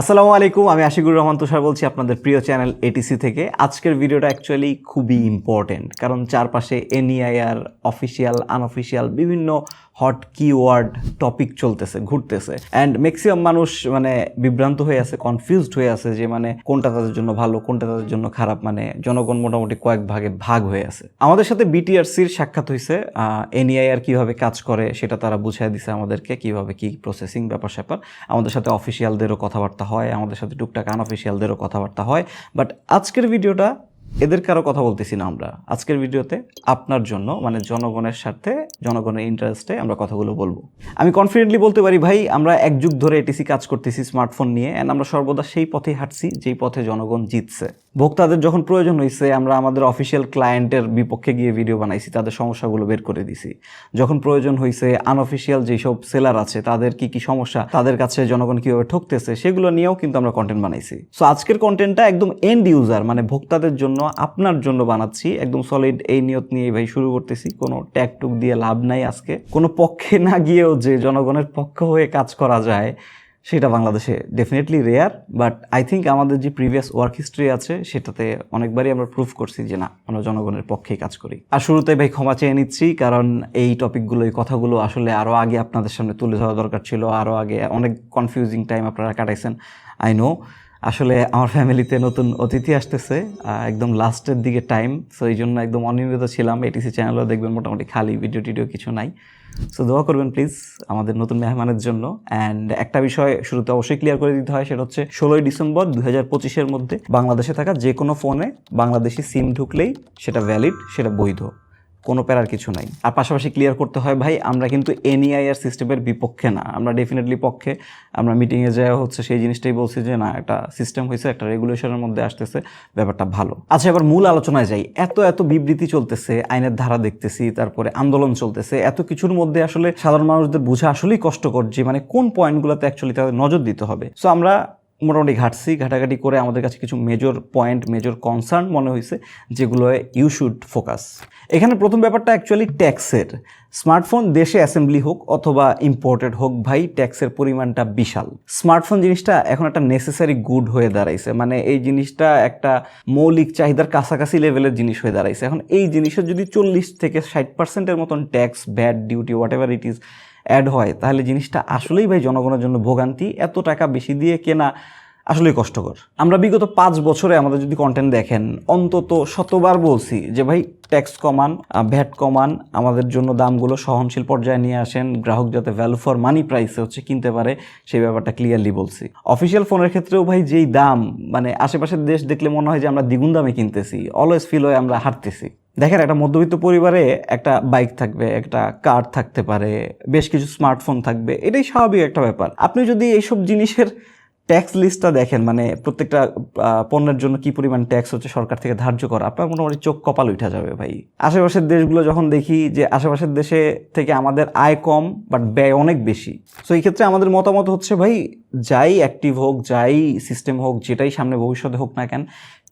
আসসালামু আলাইকুম, আমি আশিকুর রহমান তুষার বলছি আপনাদের প্রিয় চ্যানেল এটিসি থেকে। আজকের ভিডিওটা অ্যাকচুয়ালি খুবই ইম্পর্টেন্ট কারণ চারপাশে এনইআইআর অফিসিয়াল আনঅফিসিয়াল বিভিন্ন হট কিওয়ার্ড টপিক চলতেছে, ঘুরতেছে। অ্যান্ড ম্যাক্সিমাম মানুষ মানে বিভ্রান্ত হয়ে আছে কনফিউজড হয়ে আছে যে মানে কোনটা তাদের জন্য ভালো, কোনটা তাদের জন্য খারাপ মানে জনগণ মোটামুটি কয়েক ভাগে ভাগ হয়ে আছে। আমাদের সাথে বিটিআরসির সাক্ষাৎ হয়েছে এনইআইআর কীভাবে কাজ করে সেটা তারা বুঝিয়ে দিছে আমাদেরকে, কীভাবে কি প্রসেসিং ব্যাপার স্যাপার। আমাদের সাথে অফিসিয়ালদেরও কথাবার্তা হয়, আমাদের সাথে টুকটাক আনঅফিসিয়ালদেরও কথাবার্তা হয়। বাট আজকের ভিডিওটা এদের কারও কথা বলতেছি না আমরা। আজকের ভিডিওতে আপনার জন্য মানে জনগণের স্বার্থে, জনগণের ইন্টারেস্টে আমরা কথাগুলো বলব। আমি কনফিডেন্টলি বলতে পারি, ভাই, আমরা এক যুগ ধরে এটিসি কাজ করতেছি স্মার্টফোন নিয়ে অ্যান্ড আমরা সর্বদা সেই পথেই হাঁটছি, যেই পথে জনগণ জিতছে। ভোক্তাদের যখন প্রয়োজন হয়েছে আমরা আমাদের অফিসিয়াল ক্লায়েন্টের বিপক্ষে গিয়ে ভিডিও বানাইছি, তাদের সমস্যাগুলো বের করে দিছি। যখন প্রয়োজন হয়েছে আনঅফিসিয়াল যেসব সেলার আছে, তাদের কি কি সমস্যা, তাদের কাছে জনগণ কীভাবে ঠকতেছে, সেগুলো নিয়েও কিন্তু আমরা কন্টেন্ট বানাইছি। সো আজকের কন্টেন্টটা একদম এন্ড ইউজার মানে ভোক্তাদের জন্য আপনার জন্য বানাচ্ছি। একদম সলিড এই নিয়ত নিয়ে ভাই শুরু করতেছি। কোনো ট্যাগ টুক দিয়ে লাভ নাই আজকে। কোনো পক্ষে না গিয়েও যে জনগণের পক্ষ হয়ে কাজ করা যায়, সেটা বাংলাদেশে definitely rare but I think আমাদের যে প্রিভিয়াস ওয়ার্ক হিস্ট্রি আছে, সেটাতে অনেকবারই আমরা প্রুফ করছি যে না, আমরা জনগণের পক্ষেই কাজ করি। আর শুরুতে ভাই ক্ষমা চেয়ে নিচ্ছি, কারণ এই টপিকগুলো এই কথাগুলো আসলে আরও আগে আপনাদের সামনে তুলে ধরা দরকার ছিল। আরও আগে অনেক কনফিউজিং টাইম আপনারা কাটাইছেন আই নো আসলে আমার ফ্যামিলিতে নতুন অতিথি আসতেছে একদম লাস্টের দিকে টাইম সো এই জন্য একদম অনিয়মিত ছিলাম। এটিসি চ্যানেলও দেখবেন মোটামুটি খালি ভিডিও টিডিও কিছু নাই। সো দোয়া করবেন প্লিজ আমাদের নতুন মেহমানের জন্য। অ্যান্ড একটা বিষয় শুরুতে অবশ্যই ক্লিয়ার করে দিতে হয়, সেটা হচ্ছে ষোলোই ডিসেম্বর দু হাজার পঁচিশের মধ্যে বাংলাদেশে থাকা যে কোনো ফোনে বাংলাদেশি সিম ঢুকলেই সেটা ভ্যালিড সেটা বৈধ। কোনো প্যারার কিছু নাই। আর পাশাপাশি ক্লিয়ার করতে হয়, ভাই, আমরা কিন্তু এনইআইআর সিস্টেমের বিপক্ষে না। আমরা ডেফিনেটলি পক্ষে। আমরা মিটিংয়ে যাওয়া হচ্ছে সেই জিনিসটাই বলছি যে, না, একটা সিস্টেম হয়েছে একটা রেগুলেশনের মধ্যে আসতেছে, ব্যাপারটা ভালো। আচ্ছা এবার মূল আলোচনায় যাই। এত এত বিবৃতি চলতেছে, আইনের ধারা দেখতেছি, তারপরে আন্দোলন চলতেছে। এত কিছুর মধ্যে আসলে সাধারণ মানুষদের বোঝা আসলেই কষ্টকর যে মানে কোন পয়েন্টগুলোতে অ্যাকচুয়ালি তাদের নজর দিতে হবে। সো আমরা মোটামুটি ঘাটছি, ঘাটাঘাটি করে আমাদের কাছে কিছু মেজর পয়েন্ট মেজর কনসার্ন মনে হয়েছে যেগুলো ইউ শুড ফোকাস এখানে প্রথম ব্যাপারটা অ্যাকচুয়ালি ট্যাক্সের স্মার্টফোন দেশে অ্যাসেম্বলি হোক অথবা ইম্পোর্টেড হোক, ভাই ট্যাক্সের পরিমাণটা বিশাল। স্মার্টফোন জিনিসটা এখন একটা নেসেসারি গুড হয়ে দাঁড়াইছে। মানে এই জিনিসটা একটা মৌলিক চাহিদার কাছাকাছি লেভেলের জিনিস হয়ে দাঁড়াইছে। এখন এই জিনিসের যদি চল্লিশ থেকে ষাট পার্সেন্টের মতন tax bad duty whatever it is add হয়, তাহলে জিনিসটা আসলেই ভাই জনগণের জন্য ভোগান্তি। এত টাকা বেশি দিয়ে কেনা আসলেই কষ্টকর। আমরা বিগত পাঁচ বছরে আমাদের যদি কন্টেন্ট দেখেন, অন্তত শতবার বলছি যে ভাই ট্যাক্স কমান ভ্যাট কমান, আমাদের জন্য দামগুলো সহনশীল পর্যায়ে নিয়ে আসেন। গ্রাহক যাতে ভ্যালু ফর মানি প্রাইসে হচ্ছে কিনতে পারে, সেই ব্যাপারটা ক্লিয়ারলি বলছি। অফিসিয়াল ফোনের ক্ষেত্রেও ভাই যেই দাম মানে আশেপাশের দেশ দেখলে মনে হয় যে আমরা দ্বিগুণ দামে কিনতেছি অলওয়েজ ফিল হয়ে আমরা হাঁটতেছি দেখেন, একটা মধ্যবিত্ত পরিবারে একটা বাইক থাকবে, একটা কার থাকতে পারে, বেশ কিছু স্মার্টফোন থাকবে, এটাই স্বাভাবিক একটা ব্যাপার। আপনি যদি এইসব জিনিসের ট্যাক্স লিস্টটা দেখেন মানে প্রত্যেকটা পণ্যের জন্য কি পরিমাণ ট্যাক্স হচ্ছে সরকার থেকে ধার্য করা, আপনার মোটামুটি চোখ কপাল উঠা যাবে ভাই। আশেপাশের দেশগুলো যখন দেখি যে আশেপাশের দেশে থেকে আমাদের আয় কম বাট ব্যয় অনেক বেশি। সো এই ক্ষেত্রে আমাদের মতামত হচ্ছে ভাই, যাই অ্যাক্টিভ হোক, যাই সিস্টেম হোক, যেটাই সামনে ভবিষ্যতে হোক না কেন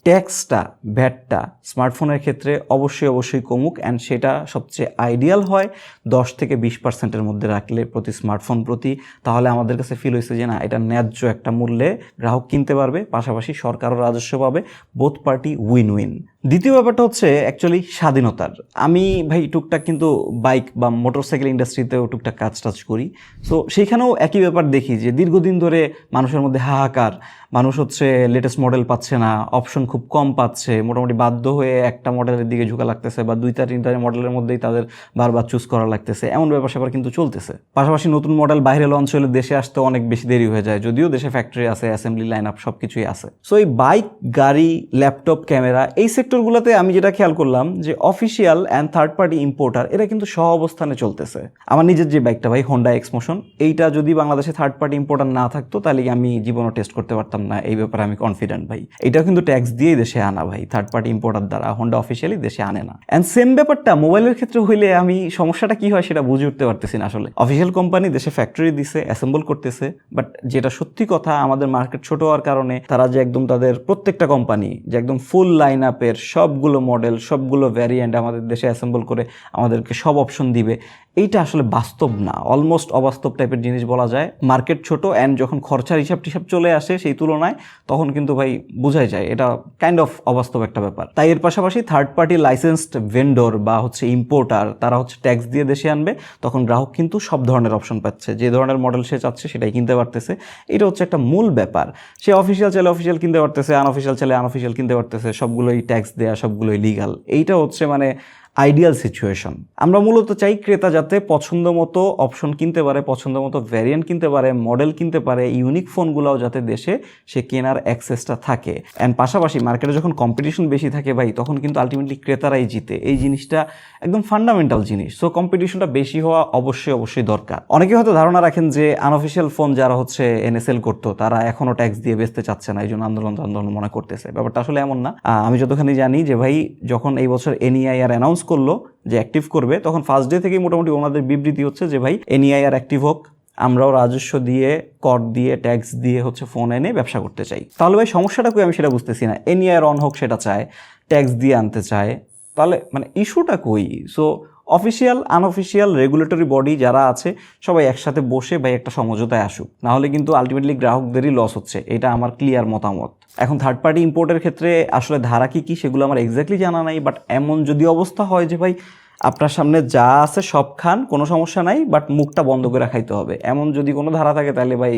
ট্যাক্সটা, ভ্যাটটা স্মার্টফোনের ক্ষেত্রে অবশ্যই অবশ্যই কমুক অ্যান্ড সেটা সবচেয়ে আইডিয়াল হয়। দশ থেকে বিশ পার্সেন্টের মধ্যে রাখলে প্রতি স্মার্টফোন প্রতি তাহলে আমাদের কাছে ফিল হয়েছে যে না, এটা ন্যায্য একটা মূল্যে গ্রাহক কিনতে পারবে। পাশাপাশি সরকারও রাজস্ব পাবে। বোথ পার্টি উইন উইন দ্বিতীয় ব্যাপারটা হচ্ছে অ্যাকচুয়ালি স্বাধীনতার। আমি ভাই টুকটাক কিন্তু বাইক বা মোটরসাইকেল ইন্ডাস্ট্রিতেও টুকটাক কাজ টাজ করি। সো সেইখানেও একই ব্যাপার দেখি যে, দীর্ঘদিন ধরে মানুষের মধ্যে হাহাকার, মানুষ হচ্ছে লেটেস্ট মডেল পাচ্ছে না অপশন খুব কম পাচ্ছে, মোটামুটি বাধ্য হয়ে একটা মডেলের দিকে ঝুঁকা লাগতেছে বা দুইটা তিনটা মডেলের মধ্যেই তাদের বারবার চুজ করা লাগতেছে। এমন ব্যাপার স্যাপার কিন্তু চলতেছে। পাশাপাশি নতুন মডেল বাইরে লঞ্চ হলে দেশে আসতে অনেক বেশি দেরি হয়ে যায়, যদিও দেশে ফ্যাক্টরি আছে অ্যাসেম্বলি লাইন আপ সব কিছুই আছে। সো এই বাইক, গাড়ি ল্যাপটপ ক্যামেরা এই সেক্টরগুলোতে আমি যেটা খেয়াল করলাম যে official and third party importer এরা কিন্তু সহ অবস্থানে চলতেছে। আমার নিজের যে বাইকটা ভাই হোন্ডা এক্সমোশন এইটা যদি বাংলাদেশে থার্ড পার্টি ইম্পোর্টার না থাকতো, তাহলে আমি জীবনও টেস্ট করতে পারতাম না? এই ব্যাপারে আমি কনফিডেন্ট ভাই। এটাও কিন্তু ট্যাক্স দিয়েই দেশে আনা ভাই থার্ড পার্টি ইম্পোর্টার দ্বারা। হোন্ডা অফিসিয়ালি দেশে আনে না। অ্যান্ড সেম ব্যাপারটা মোবাইলের ক্ষেত্রে হইলে আমি সমস্যাটা কি হয় সেটা বুঝে উঠতে পারতেছি না আসলে। অফিসিয়াল কোম্পানি দেশে ফ্যাক্টরি দিছে অ্যাসেম্বল করতেছে বাট যেটা সত্যি কথা, আমাদের মার্কেট ছোট হওয়ার কারণে তারা যে একদম তাদের প্রত্যেকটা কোম্পানি যে একদম ফুল লাইন আপের সবগুলো মডেল সবগুলো ভ্যারিয়েন্ট আমাদের দেশে অ্যাসেম্বল করে আমাদেরকে সব অপশন দিবে। এইটা আসলে বাস্তব না। অলমোস্ট অবাস্তব টাইপের জিনিস বলা যায়। মার্কেট ছোট অ্যান্ড যখন খরচার হিসাব টিসাব চলে আসে সেই তুলনায়, তখন কিন্তু ভাই বোঝাই যায়। এটা কাইন্ড অফ অবাস্তব একটা ব্যাপার। তাই এর পাশাপাশি থার্ড পার্টি লাইসেন্সড ভেন্ডর বা হচ্ছে ইম্পোর্টার তারা হচ্ছে ট্যাক্স দিয়ে দেশে আনবে, তখন গ্রাহক কিন্তু সব ধরনের অপশন পাচ্ছে। যে ধরনের মডেল সে চাচ্ছে সেটাই কিনতে পারতেছে। এটা হচ্ছে একটা মূল ব্যাপার। সে অফিসিয়াল চাইলে অফিসিয়াল কিনতে পারতেছে আনঅফিসিয়াল চাইলে আনঅফিসিয়াল কিনতে পারতেছে, সবগুলোই ট্যাক্স দেয়া, সবগুলোই লিগাল এইটা হচ্ছে মানে আইডিয়াল সিচুয়েশন আমরা মূলত চাই ক্রেতা যাতে পছন্দ মতো অপশন কিনতে পারে, পছন্দ মতো ভ্যারিয়েন্ট কিনতে পারে মডেল কিনতে পারে ইউনিক ফোনগুলোও যাতে দেশে সে কেনার অ্যাক্সেসটা থাকে। অ্যান্ড পাশাপাশি মার্কেটে যখন কম্পিটিশন বেশি থাকে ভাই, তখন কিন্তু আলটিমেটলি ক্রেতারাই জিতে। এই জিনিসটা একদম ফান্ডামেন্টাল জিনিস। সো কম্পিটিশনটা বেশি হওয়া অবশ্যই অবশ্যই দরকার। অনেকে হয়তো ধারণা রাখেন যে আনঅফিসিয়াল ফোন যারা হচ্ছে এনএসএল করতো, তারা এখনও ট্যাক্স দিয়ে বেচতে চাচ্ছে না এই জন্য আন্দোলন আন্দোলন মনে করতেছে। ব্যাপারটা আসলে এমন না। আমি যতখানি জানি যে ভাই, যখন এই বছর এনইআই আর অ্যানাউন্স করল যে অ্যাক্টিভ করবে, তখন ফার্স্ট ডে থেকেই মোটামুটি ওনাদের বিবৃতি হচ্ছে যে ভাই এনইআই আর অ্যাক্টিভ হোক, আমরাও রাজস্ব দিয়ে, কর দিয়ে ট্যাক্স দিয়ে হচ্ছে ফোন এনে ব্যবসা করতে চাই। তাহলে ভাই, সমস্যাটা কই আমি সেটা বুঝতেছি না। এনইআই আর অন হোক সেটা চায় ট্যাক্স দিয়ে আনতে চায়। তাহলে মানে ইস্যুটা কই? So official unofficial regulatory body যারা আছে, সবাই একসাথে বসে ভাই একটা সমঝোতায় আসুক। না হলে কিন্তু আলটিমেটলি গ্রাহকদেরই লস হচ্ছে। এটা আমার ক্লিয়ার মতামত। এখন থার্ড পার্টি ইম্পোর্টের ক্ষেত্রে আসলে ধারা কী কী সেগুলো আমার এক্স্যাক্টলি জানা নাই বাট এমন যদি অবস্থা হয় যে ভাই আপনার সামনে যা আছে সব খান, কোনো সমস্যা নাই বাট মুখটা বন্ধ করে রাখাইতে হবে। এমন যদি কোনো ধারা থাকে তাহলে ভাই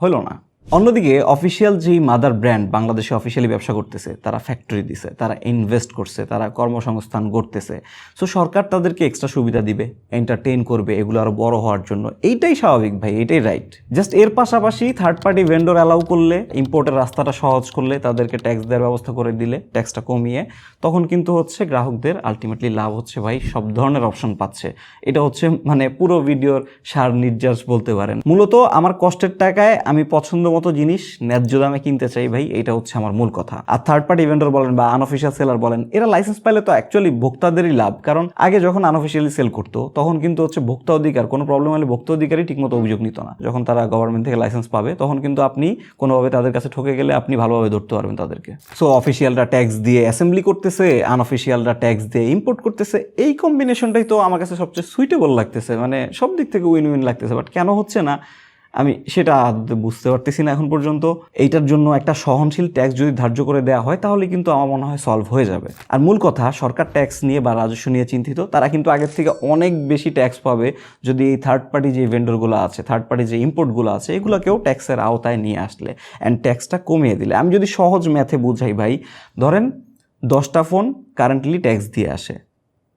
হলো না। অন্যদিকে, অফিসিয়াল যেই মাদার ব্র্যান্ড বাংলাদেশে অফিসিয়ালি ব্যবসা করতেছে, তারা ফ্যাক্টরি দিছে, তারা ইনভেস্ট করছে, তারা কর্মসংস্থান করতেছে সো, সরকার তাদেরকে এক্সট্রা সুবিধা দিবে এন্টারটেইন করবে, এগুলো আরও বড় হওয়ার জন্য। এইটাই স্বাভাবিক ভাই এটাই রাইট জাস্ট এর পাশাপাশি থার্ড পার্টি ভেন্ডর অ্যালাউ করলে ইম্পোর্টের রাস্তাটা সহজ করলে, তাদেরকে ট্যাক্স দেওয়ার ব্যবস্থা করে দিলে ট্যাক্সটা কমিয়ে, তখন কিন্তু হচ্ছে গ্রাহকদের আলটিমেটলি লাভ হচ্ছে ভাই, সব ধরনের অপশন পাচ্ছে। এটা হচ্ছে মানে পুরো ভিডিওর সার নির্যাস বলতে পারেন। মূলত আমার কষ্টের টাকায় আমি পছন্দ মতো জিনিস ন্যায্য দামে কিনতে চাই ভাই এটা হচ্ছে আমার মূল কথা। আর থার্ড পার্টি ভেন্ডর বলেন বা আনঅফিসিয়াল সেলার বলেন, এরা লাইসেন্স পাইলে তো অ্যাকচুয়ালি ভোক্তাদেরই লাভ। কারণ আগে যখন আনঅফিসিয়ালি সেল করতো, তখন কিন্তু হচ্ছে ভোক্তা অধিকার, কোনো প্রবলেম হলে ভোক্তা অধিকারই ঠিকমতো অভিযোগ নিত না। যখন তারা গভর্নমেন্ট থেকে লাইসেন্স পাবে, তখন কিন্তু আপনি কোনোভাবে তাদের কাছে ঠকে গেলে আপনি ভালোভাবে ধরতে পারবেন তাদেরকে। সো অফিসিয়ালরা ট্যাক্স দিয়ে অ্যাসেম্বলি করতেছে আনঅফিসিয়ালরা ট্যাক্স দিয়ে ইম্পোর্ট করতেছে, এই কম্বিনেশনটাই তো আমার কাছে সবচেয়ে সুইটেবল লাগতেছে। মানে সব দিক থেকে উইন উইন লাগতেছে। বাট কেন হচ্ছে না? আমি সেটা বুঝতে পারতেছি না এখন পর্যন্ত। এইটার জন্য একটা সহনশীল ট্যাক্স যদি ধার্য করে দেওয়া হয়, তাহলে কিন্তু আমার মনে হয় সলভ হয়ে যাবে। আর মূল কথা, সরকার ট্যাক্স নিয়ে বা রাজস্ব নিয়ে চিন্তিত, তারা কিন্তু আগের থেকে অনেক বেশি ট্যাক্স পাবে যদি এই থার্ড পার্টি যে ভেন্ডরগুলো আছে থার্ড পার্টি যে ইম্পোর্টগুলো আছে, এগুলোকেও ট্যাক্সের আওতায় নিয়ে আসলে অ্যান্ড ট্যাক্সটা কমিয়ে দিলে। আমি যদি সহজ ম্যাথে বুঝাই ভাই, ধরেন দশটা ফোন কারেন্টলি ট্যাক্স দিয়ে আসে।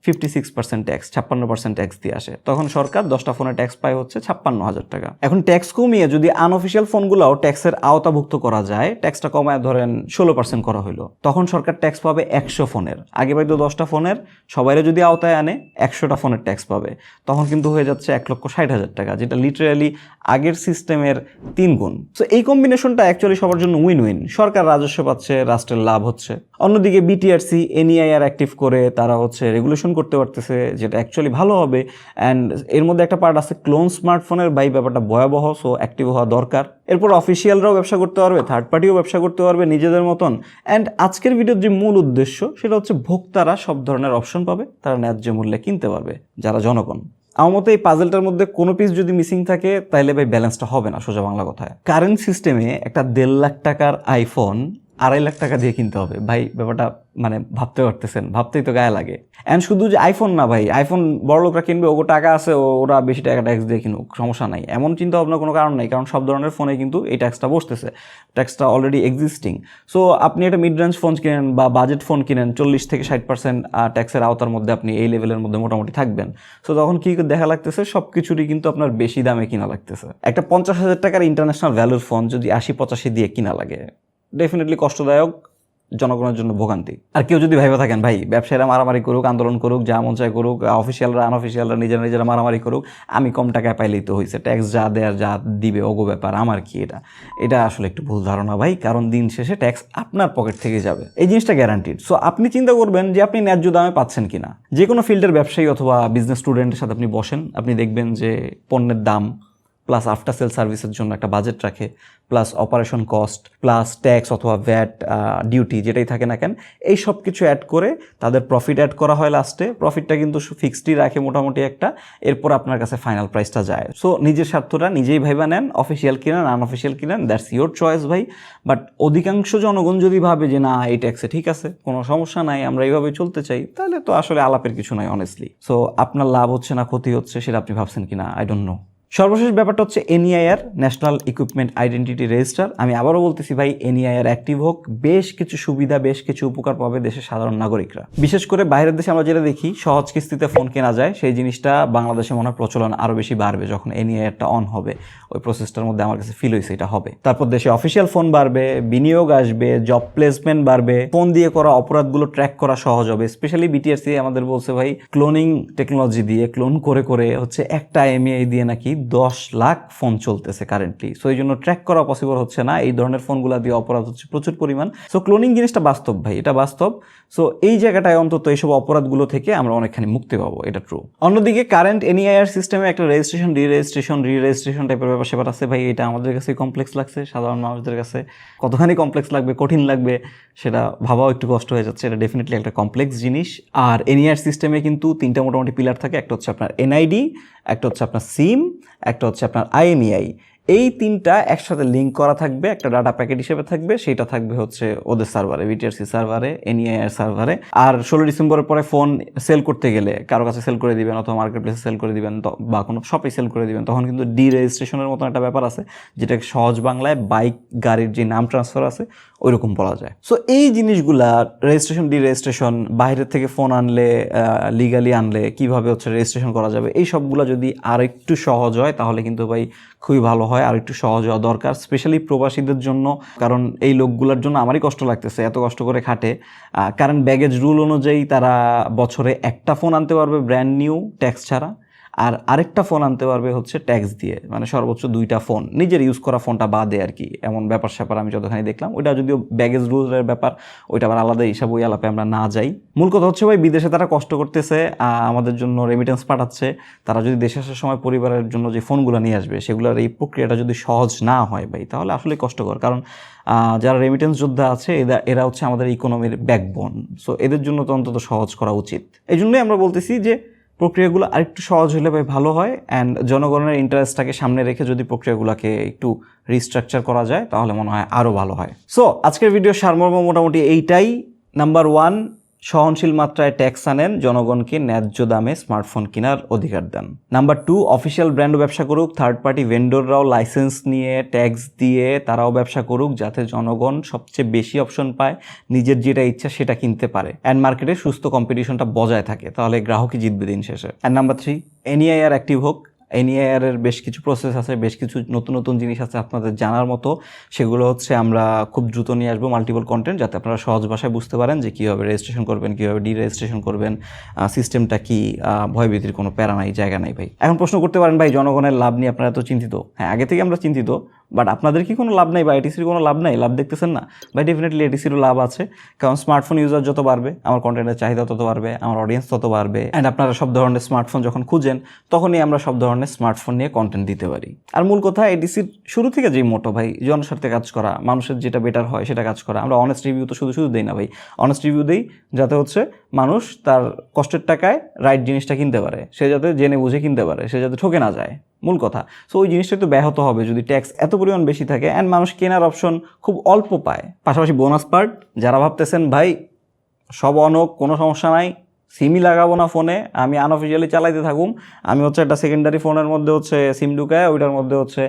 ফিফটি সিক্স পার্সেন্ট ট্যাক্স ছাপ্পান্ন পার্সেন্ট ট্যাক্স দিয়ে আসে। তখন সরকার দশটা ফোনে ট্যাক্স পায় হচ্ছে ছাপ্পান্ন হাজার টাকা। এখন ট্যাক্স কমিয়ে যদি আনঅফিসিয়াল ফোনগুলোও ট্যাক্সের আওতাভুক্ত করা যায় ট্যাক্সটা কমায় ধরেন ষোলো পার্সেন্ট করা হলো তখন সরকার ট্যাক্স পাবে একশো ফোনের। আগে পাইতো দশটা ফোনের, সবাইরে যদি আওতায় আনে, একশোটা ফোনের ট্যাক্স পাবে। তখন কিন্তু হয়ে যাচ্ছে এক লক্ষ ষাট হাজার টাকা, যেটা লিটারালি আগের সিস্টেমের তিন গুণ সো এই কম্বিনেশনটা অ্যাকচুয়ালি সবার জন্য উইন উইন সরকার রাজস্ব পাচ্ছে, রাষ্ট্রের লাভ হচ্ছে। অন্যদিকে বিটিআরসি এনইআইআর অ্যাক্টিভ করে তারা হচ্ছে রেগুলেশন করতে পারতেছে, যেটা অ্যাকচুয়ালি ভালো হবে। অ্যান্ড এর মধ্যে একটা পার্ট আছে ক্লোন স্মার্টফোনের বাই ব্যাপারটা ভয়াবহ সো অ্যাক্টিভ হওয়া দরকার। এরপর অফিসিয়ালরাও ব্যবসা করতে পারবে থার্ড পার্টিও ব্যবসা করতে পারবে নিজেদের মতন। অ্যান্ড আজকের ভিডিওর যে মূল উদ্দেশ্য, সেটা হচ্ছে ভোক্তারা সব ধরনের অপশন পাবে, তারা ন্যায্য মূল্যে কিনতে পারবে, যারা জনগণ। আমার মতে এই পাজেলটার মধ্যে কোনো পিস যদি মিসিং থাকে তাহলে ভাই ব্যালেন্সটা হবে না, সোজা বাংলা কথায়। কারেন্ট সিস্টেমে একটা দেড় লাখ টাকার আইফোন আড়াই লাখ টাকা দিয়ে কিনতে হবে। ভাই, ব্যাপারটা মানে ভাবতে পারতেছেন, ভাবতেই তো গায়ে লাগে। অ্যান্ড শুধু যে আইফোন না ভাই আইফোন বড় লোকরা কিনবে, ওগো টাকা আছে ওরা বেশি টাকা ট্যাক্স দিয়ে কিনুক, সমস্যা নাই। এমন চিন্তা ভাবনা কোনো কারণ নাই, কারণ সব ধরনের ফোনে কিন্তু এই ট্যাক্সটা বসতেছে। ট্যাক্সটা অলরেডি এক্সিস্টিং সো আপনি একটা মিড রেঞ্জ ফোন কিনেন বা বাজেট ফোন কিনেন, চল্লিশ থেকে ষাট পার্সেন্ট ট্যাক্সের আওতার মধ্যে আপনি এই লেভেলের মধ্যে মোটামুটি থাকবেন। সো তখন কি দেখা লাগতেছে সব কিছুরই কিন্তু আপনার বেশি দামে কিনা লাগতেছে। একটা পঞ্চাশ হাজার টাকার ইন্টারন্যাশনাল ভ্যালুর ফোন যদি আশি পঁচাশি দিয়ে কিনা লাগে। ডেফিনেটলি কষ্টদায়ক জনগণের জন্য ভোগান্তি। আর কেউ যদি ভাইবা থাকেন, ভাই, ব্যবসায়ীরা মারামারি করুক, আন্দোলন করুক, যা মন চায় করুক অফিসিয়ালরা আনঅফিসিয়ালরা নিজেরা নিজেরা মারামারি করুক, আমি কম টাকায় পাইলেই তো হয়েছে ট্যাক্স যা দেয়ার, যা দিবে, ওগো ব্যাপার, আমার কি এটা? এটা আসলে একটু ভুল ধারণা ভাই, কারণ দিন শেষে ট্যাক্স আপনার পকেট থেকে যাবে। এই জিনিসটা গ্যারান্টিড সো আপনি চিন্তা করবেন যে আপনি ন্যায্য দামে পাচ্ছেন কিনা। যে কোনো ফিল্ডের ব্যবসায়ী অথবা বিজনেস স্টুডেন্টের সাথে আপনি বসেন, আপনি দেখবেন যে পণ্যের দাম প্লাস আফটার সেল সার্ভিসের জন্য একটা বাজেট রাখে plus operation cost plus tax অথবা ভ্যাট ডিউটি যেটাই থাকে না কেন, এই সব কিছু অ্যাড করে তাদের প্রফিট অ্যাড করা হয় লাস্টে প্রফিটটা কিন্তু ফিক্সডই রাখে মোটামুটি একটা, এরপর আপনার কাছে ফাইনাল প্রাইসটা যায়। সো নিজের স্বার্থটা নিজেই ভাইবা নেন অফিসিয়াল কিনেন আনঅফিসিয়াল কিনেন দ্যাটস ইয়োর চয়েস ভাই। বাট অধিকাংশ জনগণ যদি ভাবে যে না, এই ট্যাক্সে ঠিক আছে, কোনো সমস্যা নাই, আমরা এইভাবে চলতে চাই, তাহলে তো আসলে আলাপের কিছু নাই অনেস্টলি সো আপনার লাভ হচ্ছে না, ক্ষতি হচ্ছে, সেটা আপনি ভাবছেন কিনা আই ডোন্ট নো সর্বশেষ ব্যাপারটা হচ্ছে NEIR national equipment identity register আমি আবারও বলতেছি ভাই, এনইআইআর অ্যাক্টিভ হোক, বেশ কিছু সুবিধা, বেশ কিছু উপকার পাবে দেশের সাধারণ নাগরিকরা। বিশেষ করে বাইরের দেশে আমরা যেটা দেখি, সহজ কিস্তিতে ফোন কেনা যায়, সেই জিনিসটা বাংলাদেশে মনে হয় প্রচলন আরও বেশি বাড়বে যখন এনইআইআরটা অন হবে। ওই প্রসেসটার মধ্যে আমার কাছে ফিল হয়েছে এটা হবে। তারপর দেশে অফিসিয়াল ফোন বাড়বে, বিনিয়োগ আসবে জব প্লেসমেন্ট বাড়বে ফোন দিয়ে করা অপরাধগুলো ট্র্যাক করা সহজ হবে। স্পেশালি বিটিআরসি আমাদের বলছে ভাই ক্লোনিং টেকনোলজি দিয়ে ক্লোন করে করে হচ্ছে একটা এমএআই দিয়ে নাকি দশ লাখ ফোন চলতেছে কারেন্টলি সো এই জন্য ট্র্যাক করা পসিবল হচ্ছে না। এই ধরনের ফোনগুলো দিয়ে অপরাধ হচ্ছে প্রচুর পরিমাণ। সো ক্লোনিং জিনিসটা বাস্তব ভাই, এটা বাস্তব। সো এই জায়গাটায় অন্তত এইসব অপরাধগুলো থেকে আমরা অনেকখানি মুক্তি পাবো, এটা ট্রু অন্যদিকে কারেন্ট এনইআইআর সিস্টেমে একটা রেজিস্ট্রেশন রি রেজিস্ট্রেশন রি রেজিস্ট্রেশন টাইপের ব্যাপার সেবার আছে ভাই। এটা আমাদের কাছে কমপ্লেক্স লাগছে, সাধারণ মানুষদের কাছে কতখানি কমপ্লেক্স লাগবে, কঠিন লাগবে, সেটা ভাবাও একটু কষ্ট হয়ে যাচ্ছে। এটা ডেফিনেটলি একটা কমপ্লেক্স জিনিস। আর এনইআর সিস্টেমে কিন্তু তিনটা মোটামুটি পিলার থাকে। একটা হচ্ছে আপনার এনআইডি একটা হচ্ছে আপনার সিম একটা হচ্ছে আপনার আইএমইআই এই তিনটা একসাথে লিঙ্ক করা থাকবে, একটা ডাটা প্যাকেট হিসেবে থাকবে, সেটা থাকবে হচ্ছে ওদের সার্ভারে বিটিআরসি সার্ভারে এনইআইআর সার্ভারে আর ষোলো ডিসেম্বরের পরে ফোন সেল করতে গেলে, কারও কাছে সেল করে দিবেন অথবা মার্কেট প্লেসে সেল করে দিবেন বা কোনো শপে সেল করে দিবেন, তখন কিন্তু ডি রেজিস্ট্রেশনের মতন একটা ব্যাপার আছে, যেটাকে সহজ বাংলায় বাইক গাড়ির যে নাম ট্রান্সফার আছে, ওইরকম বলা যায়। সো এই জিনিসগুলা রেজিস্ট্রেশন ডি রেজিস্ট্রেশন বাইরের থেকে ফোন আনলে লিগালি আনলে, কীভাবে হচ্ছে রেজিস্ট্রেশন করা যাবে, এই সবগুলো যদি আর একটু সহজ হয়, তাহলে কিন্তু ভাই খুবই ভালো হয় আর একটু সহজ হওয়া দরকার স্পেশালি প্রবাসীদের জন্য, কারণ এই লোকগুলোর জন্য আমারই কষ্ট লাগতেছে, এত কষ্ট করে খাটে। কারণ ব্যাগেজ রুল অনুযায়ী তারা বছরে একটা ফোন আনতে পারবে ব্র্যান্ড নিউ ট্যাক্স ছাড়া। আর আরেকটা ফোন আনতে পারবে হচ্ছে ট্যাক্স দিয়ে মানে সর্বোচ্চ দুইটা ফোন নিজের ইউজ করা ফোনটা বাদে আর কি, এমন ব্যাপার স্যাপার আমি যতখানি দেখলাম। ওইটা যদিও ব্যাগেজ রুলের ব্যাপার, ওইটা আবার আলাদা হিসাব ওই আলাপে আমরা না যাই। মূল কথা হচ্ছে ভাই, বিদেশে তারা কষ্ট করতেছে আমাদের জন্য রেমিটেন্স পাঠাচ্ছে। তারা যদি দেশে আসার সময় পরিবারের জন্য যে ফোনগুলো নিয়ে আসবে, সেগুলোর এই প্রক্রিয়াটা যদি সহজ না হয় ভাই, তাহলে আসলে কষ্টকর। কারণ যারা রেমিটেন্স যোদ্ধা আছে এরা এরা হচ্ছে আমাদের ইকোনমির ব্যাকবোন সো এদের জন্য তো অন্তত সহজ করা উচিত। এই জন্যই আমরা বলতেছি যে প্রক্রিয়াগুলো আরেকটু সহজ হলে ভাই ভালো হয় অ্যান্ড জনগণের ইন্টারেস্টটাকে সামনে রেখে যদি প্রক্রিয়াগুলোকে একটু রিস্ট্রাকচার করা যায়, তাহলে মনে হয় আরও ভালো হয়। সো আজকের ভিডিও সারমর্ম মোটামুটি এইটাই। নাম্বার ওয়ান সহনশীল মাত্রায় ট্যাক্স আনেন, জনগণকে ন্যায্য দামে স্মার্টফোন কেনার অধিকার দেন। নাম্বার টু, অফিসিয়াল ব্র্যান্ড ব্যবসা করুক, থার্ড পার্টি ভেন্ডররাও লাইসেন্স নিয়ে ট্যাক্স দিয়ে তারাও ব্যবসা করুক, যাতে জনগণ সবচেয়ে বেশি অপশন পায়, নিজের যেটা ইচ্ছা সেটা কিনতে পারে। অ্যান্ড মার্কেটে সুস্থ কম্পিটিশনটা বজায় থাকে, তাহলে গ্রাহকই জিতবে দিন শেষে। And number three, NEIR active হোক এনইআইআর এর বেশ কিছু প্রসেস আছে, বেশ কিছু নতুন নতুন জিনিস আছে আপনাদের জানার মতো। সেগুলো হচ্ছে আমরা খুব দ্রুত নিয়ে আসব মাল্টিপল কন্টেন্ট যাতে আপনারা সহজ ভাষায় বুঝতে পারেন যে কীভাবে রেজিস্ট্রেশন করবেন, কীভাবে ডি রেজিস্ট্রেশন করবেন সিস্টেমটা কি ভয়ভীতির কোনো প্যারা নাই, জায়গা নাই ভাই। এখন প্রশ্ন করতে পারেন, ভাই, জনগণের লাভ নিয়ে আপনারা এত চিন্তিত? হ্যাঁ আগে থেকে আমরা চিন্তিত। বাট আপনাদের কি কোনো লাভ নাই বা এটিসির কোনো লাভ নাই? লাভ দেখতেছেন না? ভাই ডেফিনেটলি এটিসিরও লাভ আছে। কারণ স্মার্টফোন ইউজার যত বাড়বে, আমার কন্টেন্টের চাহিদা তত বাড়বে, আমার অডিয়েন্স তত বাড়বে। অ্যান্ড আপনারা সব ধরনের স্মার্টফোন যখন খুঁজেন, তখনই আমরা সব ধরনের স্মার্টফোন নিয়ে কন্টেন্ট দিতে পারি। আর মূল কথা এডিসির শুরু থেকে যেই মোটো ভাই, জনস্বার্থে কাজ করা, মানুষের যেটা বেটার হয় সেটা কাজ করা। আমরা অনেস্ট রিভিউ তো শুধু শুধু দেই না, ভাই। অনেস্ট রিভিউ দেই, যাতে হচ্ছে মানুষ তার কষ্টের টাকায় রাইট জিনিসটা কিনতে পারে। সে যাতে জেনে বুঝে কিনতে পারে, সে যাতে ঠকে না যায়। মূল কথা। সো ওই জিনিসটা একটু ব্যাহত হবে যদি ট্যাক্স এত পরিমাণ বেশি থাকে অ্যান্ড মানুষ কেনার অপশন খুব অল্প পায়। পাশাপাশি বোনাস পার্ট যারা ভাবতেছেন, ভাই, সব অনক কোনো সমস্যা নাই সিমই লাগাবো না ফোনে আমি আনঅফিসিয়ালি চালাইতে থাকুম। আমি হচ্ছে একটা সেকেন্ডারি ফোনের মধ্যে হচ্ছে সিম ঢুকায়, ওইটার মধ্যে হচ্ছে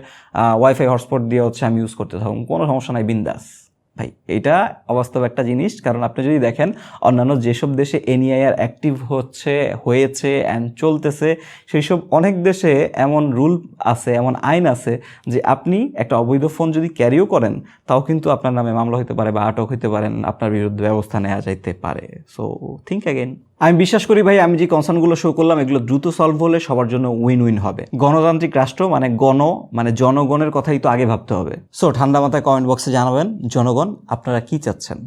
ওয়াইফাই হটস্পট দিয়ে হচ্ছে আমি ইউজ করতে থাকুম। কোনো সমস্যা নাই, বিন্দাস। ভাই, এটা অবাস্তব একটা জিনিস। কারণ আপনি যদি দেখেন, অন্যান্য যেসব দেশে এনআইআর অ্যাক্টিভ হচ্ছে, হয়েছে অ্যান্ড চলতেছে সেই সব অনেক দেশে এমন রুল আছে, এমন আইন আছে যে আপনি একটা অবৈধ ফোন যদি ক্যারিও করেন, তাও কিন্তু আপনার নামে মামলা হতে পারে বা আটক হতে পারেন, আপনার বিরুদ্ধে ব্যবস্থা নেওয়া যাইতে পারে। সো থিঙ্ক অ্যাগেন আমি বিশ্বাস করি ভাই, আমি যে কনসার্নগুলো শো করলাম, এগুলো দ্রুত সলভ হলে সবার জন্য উইন উইন হবে। গণতান্ত্রিক রাষ্ট্র মানে গণ মানে জনগণের কথাই তো আগে ভাবতে হবে। সো ঠান্ডা মাথায় কমেন্ট বক্সে জানাবেন, জনগণ, আপনারা কি চাচ্ছেন?